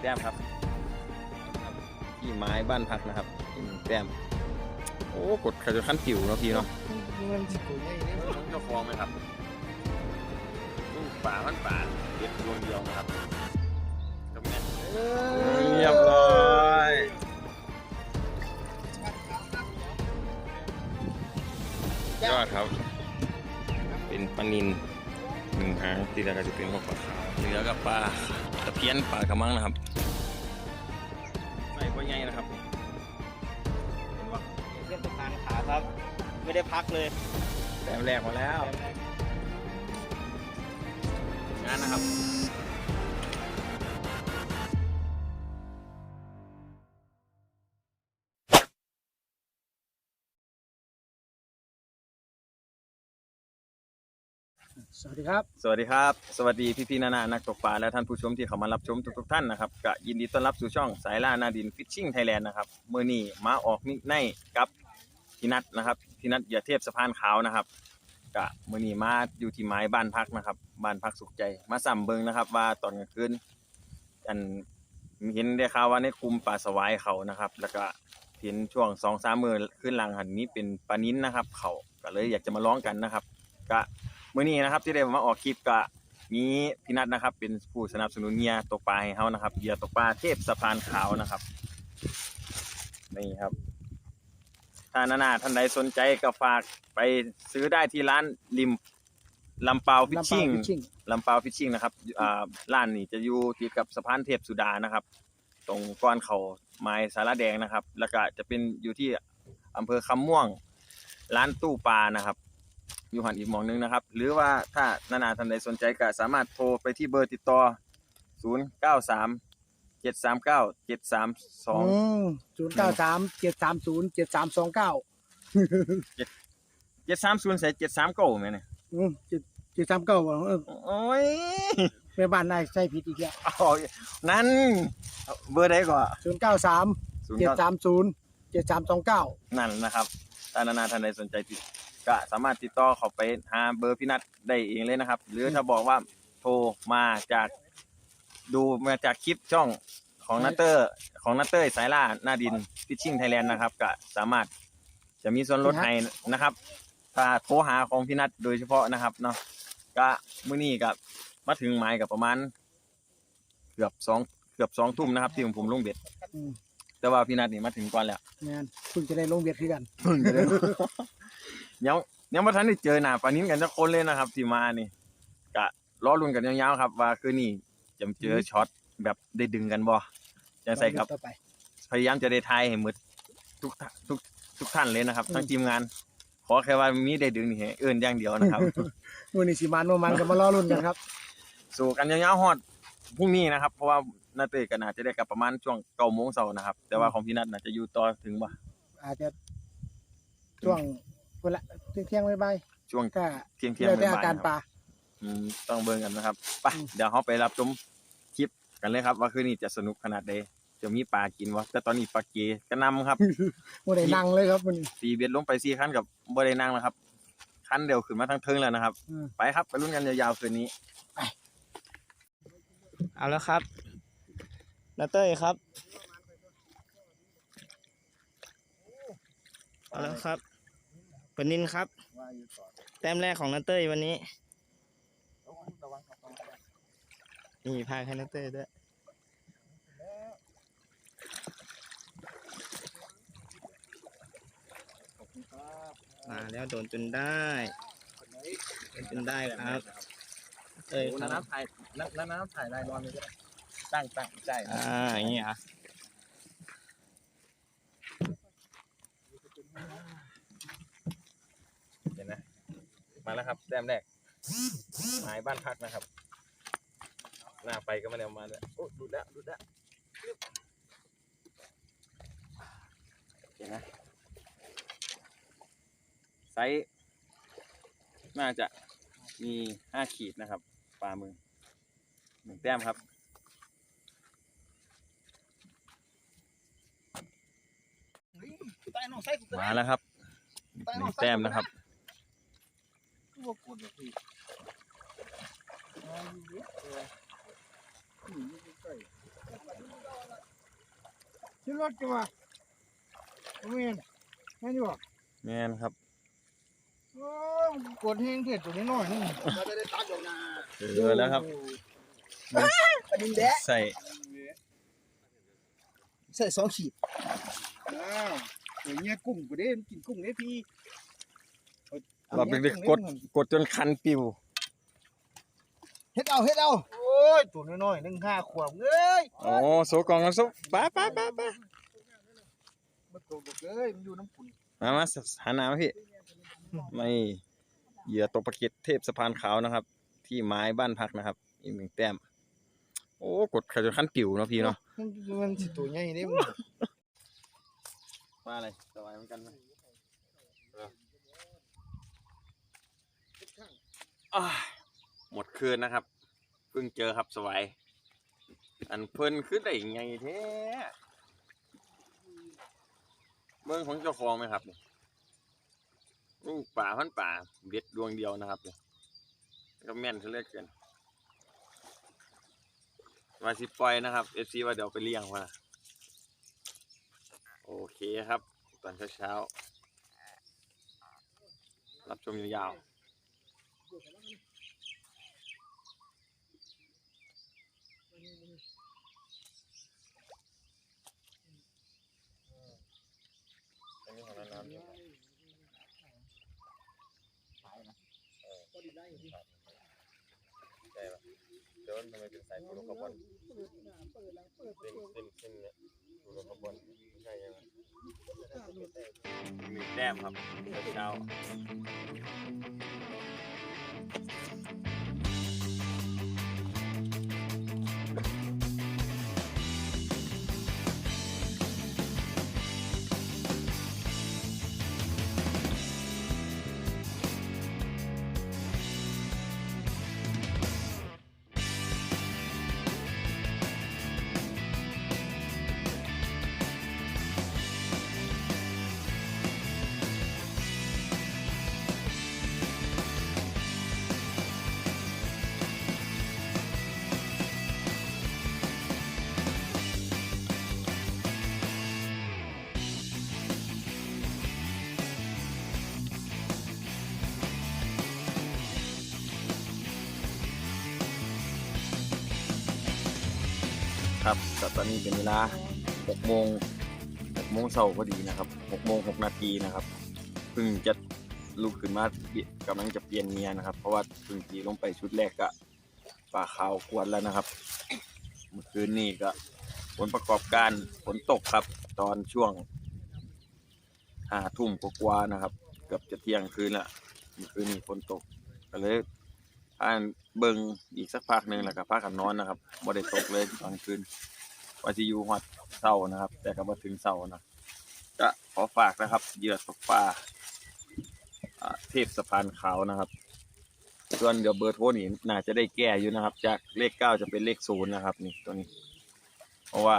แต้มครับที่ไม้บ้านพักนะครับหนึ่งแต้มโอ้กดขัดขั้นผิวเนาะพี่เนาะมันสิตัวใหญ่เนี่ยต้องเจ้าของไหมครับลูกป่ามันป่าเด็ดดวงเดียวนะครับกับแม่เรียบร้อยยอดครับ เป็นปลานินหนึ่งหางที่แล้วก็จะเป็นพวกปลาขาวเหลือกับปลา ตะเพียนปลากระมังนะครับใส่ก็ใหญ่นะครับเห็นปะเส้นสะพานขาครับ ไม่ได้พักเลยแต้มแรกมาแล้วงานนะครับ สวัสดีครับ สวัสดีครับ สวัสดีพี่พี่ๆนานานักตกปลาและท่านผู้ชมที่เข้ามารับชมทุกๆท่านนะครับก็ยินดีต้อนรับสู่ช่องสายล่านาดินฟิชชิ่งไทยแลนด์นะครับเมื่อนี้มาออกมิในกับพี่นัทนะครับพี่นัทเหยื่อเทพสะพานขาวนะครับก็เมื่อนี้มาอยู่ที่ไม้บ้านพักนะครับบ้านพักสุขใจ มาสัมเบิงนะครับ ว่าตอนกลางคืนอันเห็นได้ข่าวว่าในกลุ่มปลาสวายเขานะครับ แล้วก็เห็นช่วงสองสามมือขึ้นหลังหันนี้เป็นปลานิ้นนะครับ เขาก็เลยอยากจะมาร้องกันนะครับ ก็ มื่อนี้นะครับที่ได้มาออกคลิปก็มีพี่นัทนะครับ เป็นผู้สนับสนุนเหยื่อตกปลาให้เฮานะครับเหยื่อตกปลาเทพสะพานขาวนะครับนี่ครับถ้านานาท่านใดสนใจก็ฝากไปซื้อได้ที่ร้านริมลำเปาฟิชชิ่งลำปาง Fishing ลำเปาฟิชชิ่งนะครับอ่าร้านนี้จะอยู่ติดกับสะพานเทพสุดานะครับ ตรงก้อนเขาไม้สาระแดงนะครับ แล้วก็จะเป็นอยู่ที่อำเภอคำม่วง ร้านตู้ปลานะครับ อยู่หันอีกหมองหนึงนะครับ หรือว่าถ้านานาท่านใดสนใจก็สามารถโทรไปที่เบอร์ติดต่อ 0 9 3 7 3 9 7 3 2 ศูนย์เก้าสามเจ็ดสามศูนย์เจ็ดสามสองเก้า7 3 0ใส่7 3 9แม่เนี่ยเจ็ดเจ็ดสามเก้าเออโอ้ยแม่บ้านนายใส่ผิดอีกแล้วเอานั่นเบอร์ใดก่อนศูนย์เก้าสามเจ็ด0 9 สามศูนย์เจ็ดสามสองเก้านั่นนะครับถ้านานาท่านใดสนใจติด ก็สามารถติดต่อเขาไปหาเบอร์พี่นัทได้เองเลยนะครับ หรือถ้าบอกว่าโทรมาจากดูมาจากคลิปช่องของนัตเตอร์ ของนัตเตอร์สายล่าหน้าดินฟิชชิ่งไทยแลนด์นะครับ ก็สามารถจะมีส่วนลดให้นะครับ ถ้าโทรหาของพี่นัทโดยเฉพาะนะครับเนาะก็มื้อนี้ก็มาถึงหมายกับประมาณ เกือบสองเกือบสองทุ่มนะครับ ที่ผมลงเบ็ด อืมแต่ว่าพี่นัทนี่มาถึงก่อนแล้ว แม่นเพิ่งจะได้ลงเบียดคือกัน ยังยังไม่ทันได้เจอหน้าปานิ้นกันสักคนเลยนะครับที่มานี่กะล้อลุ่นกันยาวๆครับ ว่าคืนนี้จะเจอช็อตแบบได้ดึงกันบ่จังใส่ครับ ต่อไป พยายามจะได้ทายให้หมดทุกท่าทุกทุกท่านเลยนะครับอืมทั้งทีมงาน ขอแค่ว่ามีได้ดึงนี่ให้เอื้นอย่างเดียวนะครับวันนี้สิมานโนมันก็มารอรุ่นกันครับ สู่กันยาวๆฮอดพรุ่งนี้นะครับ เพราะว่านาเต้ก็น่าจะได้กลับประมาณช่วงเก้าโมงเช้านะครับ แต่ว่าของพี่นัทน่าจะอยู่ต่อถึงบ่อาจจะช่วง เวลาเที่ยงๆบ่ายช่วงๆก็เที่ยงเที่ยงแล้วแต่บ่าอายการๆนะคปรับลา อืมต้องเบิ่งกันนะครับไปอืม เดี๋ยวเราไปรับชมคลิปกันเลยครับ ว่าคืนนี้จะสนุกขนาดใดจะมีปลากินวะแต่ตอนนี้ปลาเกกระนำครับ บ่ได้นั่งเลยครับวันนี้ตีเบ็ดลงไปสี่ขั้นกับบ่ได้นั่งนะครับขั้นเดียวขึ้นมาทั้งเทิงแล้วนะครับ อืม ไปครับไปรุ่นกันยาวๆคืนนี้ เอาแล้วครับนาเต้ยครับ เอาแล้วครับ ปนินครับแต้มแรกของนาเต้ยวันนี้นี่พายให้นาเต้ยด้วยมาแล้วโดนจนได้โดนจนได้ครับเอ้ยครับน้ำถ่ายน้ำน้ำถ่ายลายนอนเลยก็ได้ตั้งตั้งใจอ่าอย่างนี้เหรอะ เห็นนะ มาแล้วครับแต้มแรกหมายบ้านพักนะครับ หน้าไปก็ไม่ได้เอามาเลยโอ้ดูดแล้วดูดแล้วเห็นนะไซส์น่าจะมีห้าขีดนะครับปลามือหนึ่งแต้มครับมาแล้วครับหนึ่งแต้มนะครับ เขึ้นรถจังวะโมเมนแม่นอยู่บ่แม่นครับโอ้ยมันกดแห้งเถิดตัวนี้หน่อยนึงเราจะได้ตัดออกมาเจอแล้วครับปลาดินแดะใส่ใส่สองขีดอ้าวตัวเนี้ยกุ้งกูได้มันกินกุ้งได้พี่ เราไปกดกดจนคันปิว เฮ็ดเอาเฮ็ดเอาโอ้ยตัวน้อยๆนึงห้าขวบเอ้ยโอ้โซกองกันซุปป้าป้าป้าป้ามาตัวบอกเลยมันอยู่น้ำขุ่นมามาหันหน้ามาพี่ไม่เหยื่อตกปลาเก็ตเทพสะพานขาวนะครับ ที่ไม้บ้านพักนะครับ อีกหนึ่งแต้ม โอ้กดขจนขั้นปิวเนาะพี่เนาะมันมันสิตัวใหญ่เด้มึงปลาอะไรสบายเหมือนกันไหมอ่า หมดคืนนะครับ เพิ่งเจอครับสวายอันเพิ่นขึ้นได้ยังไงแท้เบิ่งของเจ้าของไหมครับเนี่ยลูกป่าพันป่าเบ็ดดวงเดียวนะครับเนี่ยก็แม่นซะเลือเกินว่าสิปล่อยนะครับเอฟซีว่าเดี๋ยวไปเลี้ยงว่านะโอเคครับ ตอนเช้าๆรับชมยาวๆ เดินทำไมเป็นสายฟูโรคาร์บอนเส้นเส้นเส้นเนี่ยฟูโรคาร์บอนไม่ใช่ยังไงหนึ่งแต้มครับเช้า ตอนนี้เป็นเวลา6โมง6โมงเช้าพอดีนะครับ6โมง6นาทีนะครับเพิ่งจะลุกขึ้นมากำลังจะเปลี่ยนเมียนะครับ เพราะว่าเพิ่งตีลงไปชุดแรกก็ปลาขาวกวนแล้วนะครับ เมื่อคืนนี้ก็ผลประกอบการฝนตกครับ ตอนช่วงห้าทุ่มกว่าๆนะครับ เกือบจะเที่ยงคืนละเมื่อคืนนี้ฝนตกก็เลยพานเบิ่งอีกสักพักหนึ่งแล้วก็พากันนอนนะครับบ่ได้ตกเลยตอนคืน ว่าสิอยู่ฮอดเช้านะครับ แต่ก็บ่ถึงเช้านะก็ขอฝากนะครับเหยื่อตกปลาเทพสะพานขาวนะครับ ส่วนเดี๋ยวเบอร์โทรนี่น่าจะได้แก้อยู่นะครับ จากเลขเก้าจะเป็นเลขศูนย์นะครับ นี่ตัวนี้ เพราะว่า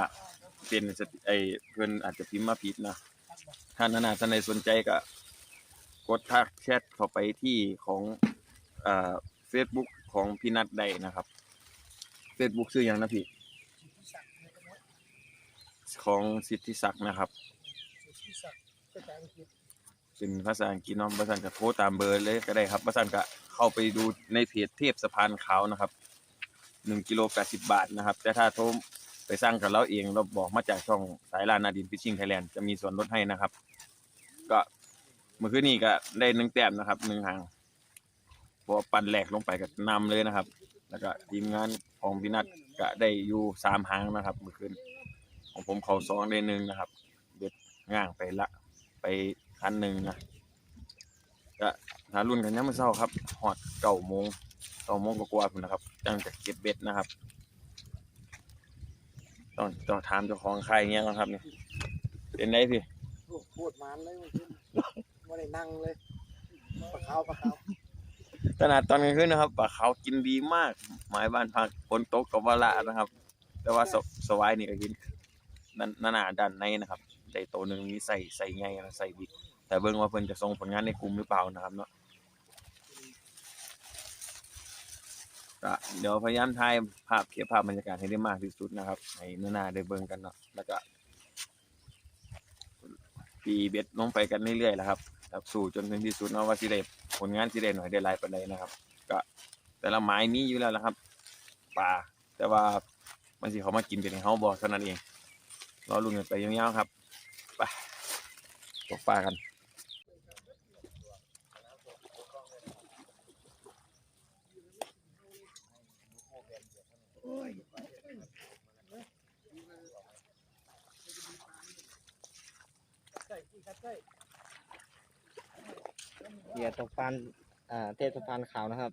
เป็นไอเพื่อนอาจจะพิมพ์มาผิดนะถ้านานาท่านใดสนใจก็กดทักแชทเข้าไปที่ของเฟซบุ๊กของพี่นัทได้นะครับเฟซบุ๊กชื่อยังนะพี่ ของสิทธิศักดิ์นะครับเป็นภาษาอังกฤษเนาะภาษาก็โทรตามเบอร์เลยก็ได้ครับภาษาก็เข้าไปดูในเพจเทพสะพานขาวนะครับหนึ่งกิโลแปดสิบบาทนะครับ แต่ถ้าโทรไปสร้างกับเราเองเราบอกมาจากช่องสายลานนาดินฟิชชิงไทยแลนด์จะมีส่วนลดให้นะครับ ก็เมื่อคืนนี้ก็ได้หนึ่งแต้มนะครับหนึ่งหางพอปั่นแหลกลงไปก็นำเลยนะครับ แล้วก็ทีมงานของพี่นัทก็ได้อยู่สามหางนะครับ เมื่อคืน ของผมเขาสองได้หนึ่งนะครับ เด็ดง่างไปละ ไปคันหนึ่งนะก็หารุ่นกันยังไม่เศร้าครับหอดเก้าโมงเก้าโมงกว่าๆพุ่นนะครับจังจะเก็บเบ็ดนะครับ ต้องต้องถามเจ้าของใครเงี้ยก่อนครับเนี่ยเป็นไงพี่พูดมันเลยไม่ได้นั่งเลยปลาขาวปลาขาวขนาดตอนกลางคืนนะครับปลาเขาวกินดีมาก หมายบ้านพักฝนตกกับวาละนะครับ แต่ว่าสสวายนี่ก็กิน นั่นนั่นน่ะด้านในนะครับได้ตัวหนึ่งมีใส่ใส่ไงนะใส่บิดแต่เบิ่งว่าเพิ่นจะส่งผลงานในกลุ่มหรือเปล่านะครับเนาะก็เดี๋ยวพยายามถ่ายภาพเก็บภาพบรรยากาศให้ได้มากที่สุดนะครับให้นานาได้เบิ่งกันเนาะแล้วก็ปีเบ็ดลงไปกันเรื่อยๆแหละครับแล้วสู้จนถึงที่สุดเนาะว่าสิได้ผลงานสิได้หน่อยได้หลายปานใดนะครับ ก็แต่ละหมายมีอยู่แล้วละครับปลาแต่ว่ามันสิเขามากินเป็นเฮาบ่เท่านั้นเอง รอลุ้นกันไปยาวๆครับไปตกปลากันเหยื่อตกปลาอ่าเทศพานขาวนะครับ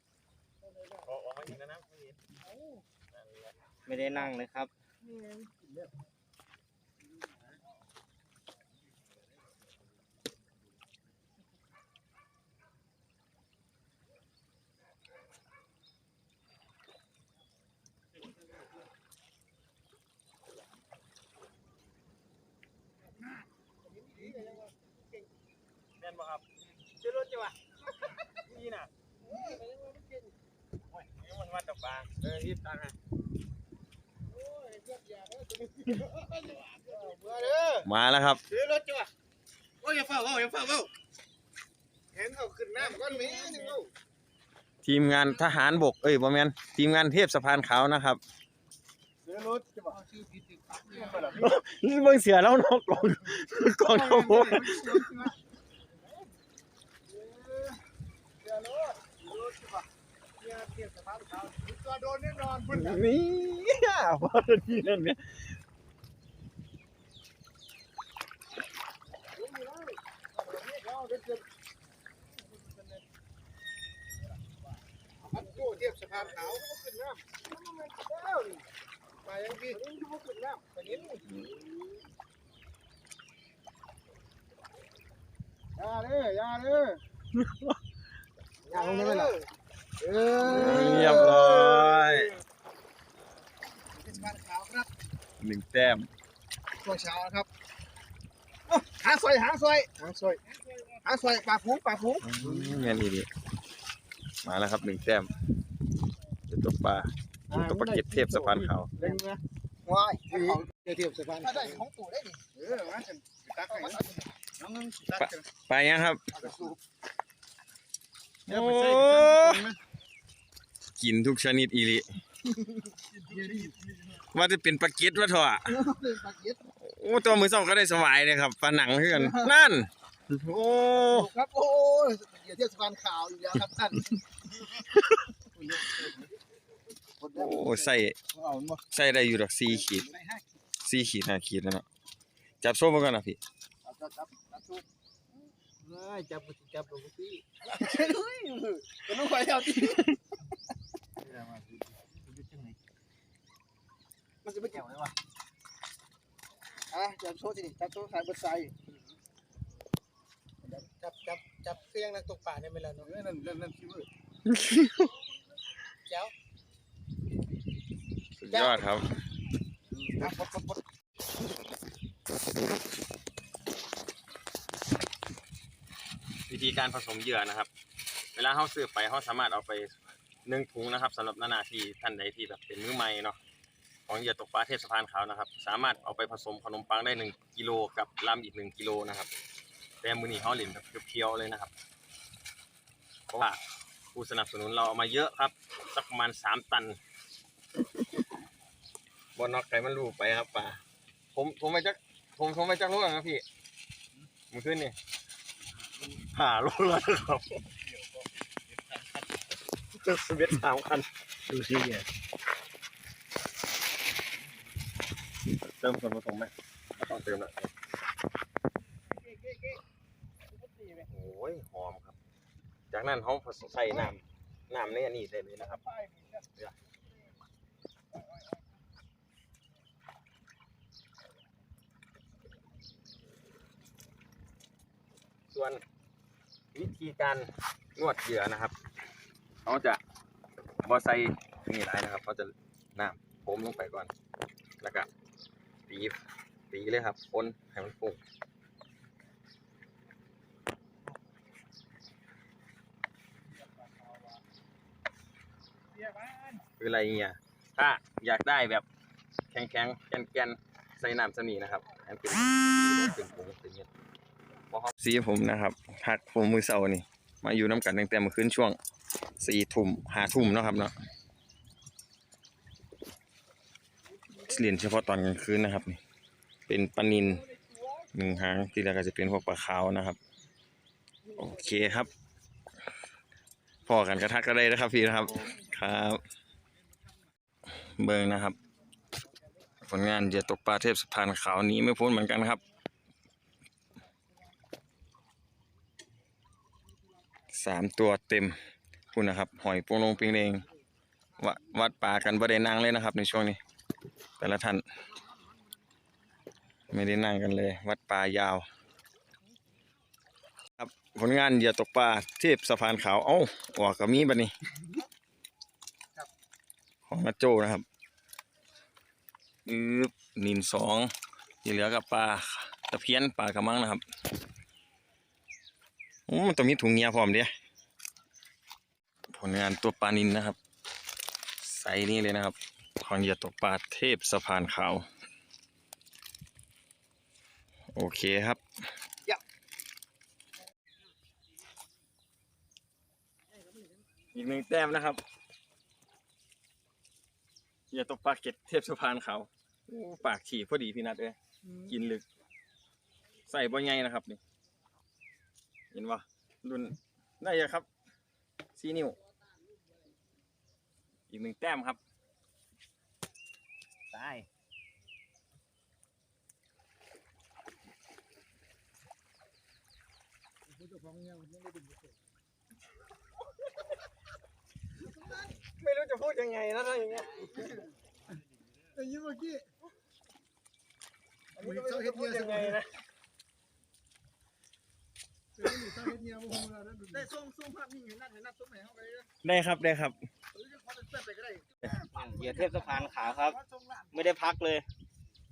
ไม่ได้นั่งเลยครับ แม่นบ่ครับชื่อรถ จิวะนี่น่ะโอ้ยนี่มันวัดตกปลาเออรีบตังค์ให้มาแล้วครับซื้อรถจ้ะโอ้ยอย่าเฝ้าเฝ้าอย่าเฝ้าเฝ้าเห็นเขาขึ้นน้ำก้อนเมฆนึงเอาทีมงานทหารบก เอ้ยบ่แม่นทีมงานเทพสะพานขาวนะครับซื้อรถจะบอกชื่อผิดติดปั๊บเนี่ยไปหรอเบิ่งเสือแล้วนกลงกองทัพบก ตัว โดนแน่นอนคุณนี่พอดีนั่นเนี่ยมันโก้เทียบสะพานขาวก็ขึ้นน้ำแล้วนี่มายังพี่ก็ขึ้นน้ำไปนี้ยาเลยยาเลยยาลงได้ไหมล่ะ เออเรียบร้อยเป็นสะพานขาวครับหนึ่งแต้มช่วงเช้าครับโอ้หาซอยหาซอยหาซอยหาซอยปลาฟูปลาฟูแม่นอีดีมาแล้วครับหนึ่งแต้มจะตกปลาตกปลาเก็ดเทพสะพานขาวเล่นนะว้ายเขาเทียบสะพานได้ของตู่ได้ดิเออมาฉันตักให้น้องนึงตักกันไปยังครับกระสูบโอ้ กินทุกชนิดอีหลิว่าจะเป็นปลาเก็ดวะเถอะเป็นปลาเก็ดโอ้ตัวมือสองก็ได้สบายเลยครับปลาหนังเพื่อนนั่น โอ้ครับโอ้ยเดี๋ยวเทียบสะพานขาวอยู่แล้วครับท่านโอ้ใส่เอาบ่ใส่ได้อยู่ดอกสี่ขีดสี่ขีดห้าขีดแล้วเนาะจับโซ่มาก่อนนะพี่จับจับจับจับสูบไม่จับกูจับกูพี่ก็ต้องไปเอาที่ มันจะไม่เกี่ยวเลยวะอะจับโซ่สิจับโซ่สายเบอร์ไซจับจับจับเครื่องนักตกปลาได้ไหมล่ะเนาะนั่นนั่นนั่นคิวเจ้าสุดยอดครับครับปดปดปดวิธีการผสมเหยื่อนะครับ เวลาเขาซื้อไปเขาสามารถเอาไป นึ่งถุงนะครับสำหรับนานาที่ท่านใดที่แบบเป็นมือใหม่เนาะของเหยื่อตกปลาเทศสะพานขาวนะครับ สามารถเอาไปผสมขนมปังได้หนึ่งกิโลกับลำอีกหนึ่งกิโลนะครับแต่มือนี้เขาเล่นแบบเพียวๆเลยนะครับ เพราะว่าผู้สนับสนุนเราเอามาเยอะครับ สักประมาณสามตันบนนอกไก่มันรูปไปครับป่าผมผมไปจักผมผมไปจักรู้ครับพี่มันขึ้นนี่หาโลแล้วนะครับ จะสเวตสามคัน ดูสิเนี่ยเติมส่วนผสมไหมไม่ต้องเติมละโอ้ยหอมครับ จากนั้นเขาผสมใส่น้ำน้ำในอันนี้ได้เลยนะครับส่วนวิธีการนวดเหยื่อนะครับ เขาจะบอใส่นี่ไรนะครับเขาจะน้ำผมลงไปก่อน แล้วก็ตีตีเลยครับคนให้มันฟุ้งคืออะไรเงี้ยถ้าอยากได้แบบแข็งแข็งๆแกนแกนๆใส่น้ำสนีนะครับให้เป็นเป็นผงเป็นเม็ดเพราะเขาสีผมนะครับทักผมมือเสานี่ มาอยู่น้ำกันตั้งแต่เมื่อคืนช่วง สี่ทุ่มห้าทุ่มนะครับเนาะเรียนเฉพาะตอนกลางคืนนะครับนี่เป็นปลานินหนึ่งหางที่แล้วก็จะเป็นพวกปลาขาวนะครับ โอเคครับพอกันกระทักก็ได้นะครับพี่นะครับครับ เบิงนะครับ ผลงานเหยื่อตกปลาเทพสะพานขาวนี้ไม่พ้นเหมือนกันครับสามตัวเต็ม คุณนะครับ หอยโปงลงปิงเลงวะวัดป่ากันบ่ได้นั่งเลยนะครับ ในช่วงนี้ แต่ละท่านไม่ได้นั่งกันเลย วัดป่ายาว ครับผลงานเหยื่อตกปลาเทพสะพานขาว เอ้าออกกับมีบัดนี้ของนาโจนะครับอืบนินสองที่เหลือกับปลาตะเพียนปลากระมังนะครับโอ้มันต้องมีถุงเงียพร้อมเดีย ผลงานตัวปลานินนะครับใส่นี่เลยนะครับของเหยื่อตกปลาเทพสะพานขาว โอเคครับอีกหนึ่งแต้มนะครับอย่าตกปลาเก็ดเทพสะพานเขาโอ้ปากฉี่พอดีพี่นัดเลยกินลึก ใส่บ่ใหญ่นะครับนี่ เห็นว่ารุ่นได้ยังครับ ซีนิ้ว อีกหนึ่งแต้มครับ ตายไม่รู้จะพูดยังไงนะถ้าอย่างเงี้ยไอ้ยี่เมื่อกี้อุ้ยเขาเฮ็ดเงี้ยยังไงนะเขาเฮ็ดเงี้ยบ่ฮู้แล้วนะได้ส่งส่งภาพนิ่งให้นัดให้นัดส่งให้เฮาไปเลยได้ครับได้ครับหรือจะขอ เป็นเส้นไปก็ได้เหยื่อเทพสะพานขาวครับ ไม่ได้พักเลย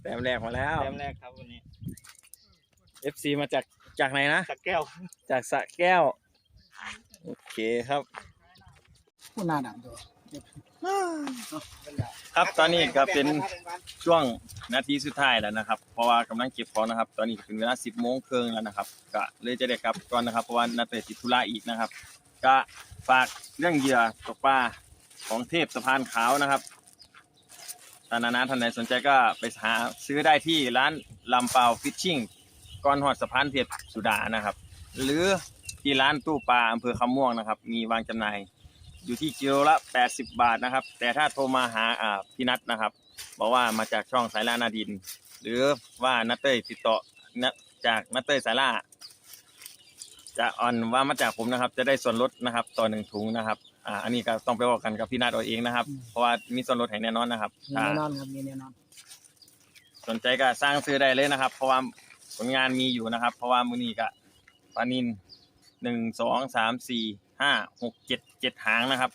แต้มแรกมาแล้วแต้มแรกครับวันนี้ FC มาจากจากไหนนะ สักแก้ว จากสระแก้ว โอเคครับ ผู้หน้าดำตัวครับตอนนี้ก็เป็นช่วงนาทีสุดท้ายแล้วนะครับ เพราะว่ากำลังเก็บของนะครับ ตอนนี้ถึงเวลา10โมงครึ่งแล้วนะครับ ก็เลยจะได้กลับก่อนนะครับเพราะว่านัดไปติดธุระอีกนะครับ ก็ฝากเรื่องเหยื่อตกปลา ของเทพสะพานขาวนะครับท่านนาท่านใดสนใจก็ไปหาซื้อได้ที่ร้านลำเปาฟิชชิ่งก่อนหอดสะพานเทพสุดานะครับ หรือที่ร้านตู้ปลาอำเภอคำม่วงนะครับ มีวางจำหน่ายอยู่ที่กิโลละ 80 บาทนะครับ แต่ถ้าโทรมาหาพี่นัทนะครับ บอกว่ามาจากช่องสายล่านาดิน หรือว่านัตเต้ติดต่อจากนัตเต้สายล่าจะออนว่ามาจากผมนะครับ จะได้ส่วนลดนะครับ ต่อหนึ่งถุงนะครับ อ่าอันนี้ก็ต้องไปบอกกันกับพี่นัทเอาเองนะครับ เพราะว่ามีส่วนลดให้แน่นอนนะครับมีถ้าแน่นอนครับมีแน่นอน สนใจก็สร้างซื้อได้เลยนะครับ เพราะว่าผลงานมีอยู่นะครับ เพราะว่ามือนี้ก็ปลานินหนึ่งสองสามสี่ห้าหกเจ็ดเจ็ดหางนะครับ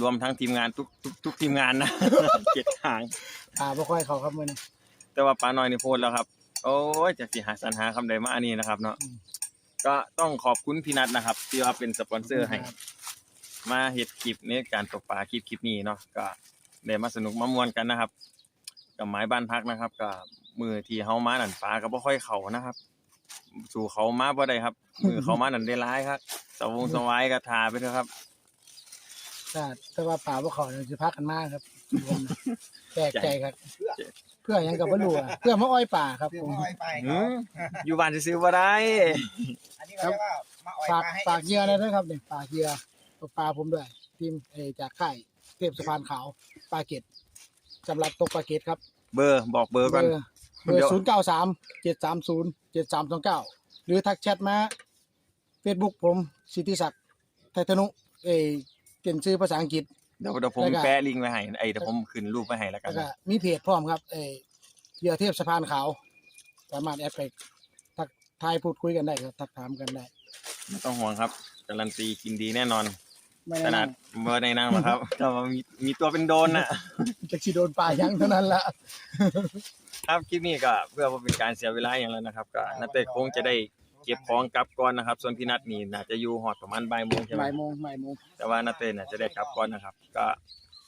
รวมทั้งทีมงานทุกทุกทุกทีมงานนะ เจ็ดหาง อ่าบ่ค่อยเข้าครับมื้อนี้ แต่ว่าปลาน้อยนี่โพดแล้วครับ โอ้ยจะสิหาสรรหาคำใดมาอันนี้นะครับ เนาะอืม ก็ต้องขอบคุณพี่นัทนะครับ ที่ว่าเป็นสปอนเซอร์ให้ มาเฮ็ดคลิปในการตกปลาคลิปคลิปนี้เนาะก็ได้มาสนุกมามวนกันนะครับกับหมายบ้านพักนะครับก็มือที่เฮามานั่นปลาก็บ่ค่อยเข้านะครับ สู่เขามาบ่ได้ครับ มือเขามานั่นได้ร้ายครับสวงสวายก็ทาไปเถอะครับแต่แต่ว่าป่าบ่เข้าเนี่ยสิพักกันมาครับผมน่ะแปลกใจครับ เพื่อหยังก็บ่รู้อะเพื่อมาอ้อยป่าครับผมหืออยู่บ้านซื้อๆบ่ได้อันนี้เขาเรียกว่ามาอ่อยฝากปลาให้ฝากเหยื่อหนะด้วยครับนี่ฝากเหยื่อตก ปลาผมด้วย ทีมเออจากค่ายเทพสะพานขาวปลาเก็ดสำหรับตกปลาเก็ดครับเบอร์บอกเบอร์เบก่อนอร์เบอเดี๋ยว ร์ศูนย์เก้าสามเจ็ดสามศูนย์เจ็ดสามสองเก้าหรือทักแชทมาเฟซบุ๊กผมสิทธิศักดิ์ไทยธนุเออเป็นชื่อภาษาอังกฤษ เดี๋ยวเดี๋ยวผมแล้วก็ แปะลิงก์ไว้ให้ไอ้ยเดี๋ยวผมขึ้นรูปไว้ให้แล้วกัแล้นวก็นะมีเพจพร้อมครับเออเหยื่อเทพสะพานขาว สามารถแอดไปทักทายพูดคุยกันได้ครับ ทักถามกันได้ ไม่ต้องห่วงครับการันตีกินดีแน่นอน ไม่ขแน่นนาอดนเบอร์ในนั่งหรอกครับ แต่ว่ามีมีตัวเป็นโดนน่ะ จะสิโดนปลายังเท่านั้นละครับคลิปนี้ก็เพื่อว่าเป็นการเสียเวลาอย่างแล้วนะครับ ก็นัตเต้คงจะได้เก็บของกลับก่อนนะครับ ส่วนพี่นัทนี่น่าจะอยู่หอดประมาณบ่ายโมงใช่ไหมบ่ายโมงบ่ายโมงแต่ว่านัตเต้น่ะจะได้กลับก่อนนะครับ ก็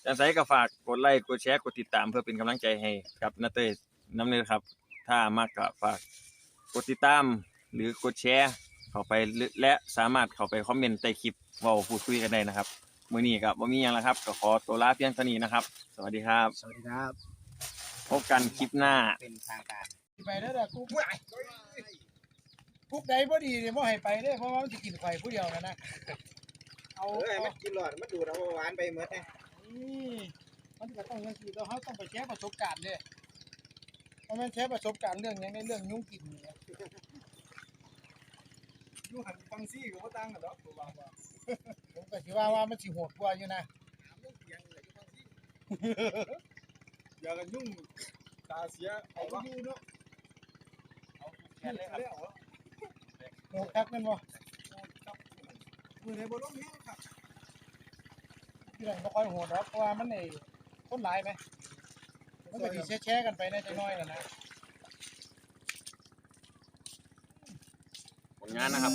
จังไสก็ฝากกดไลค์กดแชร์กดติดตามเพื่อเป็นกำลังใจให้กับนาเต้ยน้ำเนินครับ ถ้ามากก็ฝากกดติดตามหรือกดแชร์ เข้าไปและสามารถเข้าไปคอมเมนต์ใต้คลิปเว้าพูดคุยกันได้นะครับมื้อนี้ก็บ่มีหยังแล้วครับก็ขอตัวลาเพียงเท่านี้นะครับ สวัสดีครับ สวัสดีครับ พบกันคลิปหน้า เป็นทางการไปเด้อเด้อกุ๊กกุ๊กใดบ่ดีเนี่ยบ่ให้ไปเด้อเพราะว่ามันสิกินไข่ผู้เดียวนะนะเอาเอ้ยเอามันกินหลอดมันดูดเอาหวานไปเหมือนไงนี่มันก็ต้องจังซี่เราเฮาต้องไปแชร์ประสบการณ์เด้เพราะมันแชร์ประสบการณ์เรื่องหยังในเรื่องยุงกินนี่ยู หันฟังซี่กับว่าตั้งกันหรอกตัวบางว่าผมก็สิว่าว่ามันสิโหดกว่าอยู่นะอย่ากันยุ่งตาเสียเอาไปดูเนาะเอาแค่เลยครับโหดคักแม่นบ่มือในบนรถนี้ครับที่นั่นบ่ค่อยโหดหรอกเพราะว่ามันไอ้คนหลายไหมมันก็สิแชร์ๆกันไปในจักหน่อยนั่นนะางนั้นนะครับ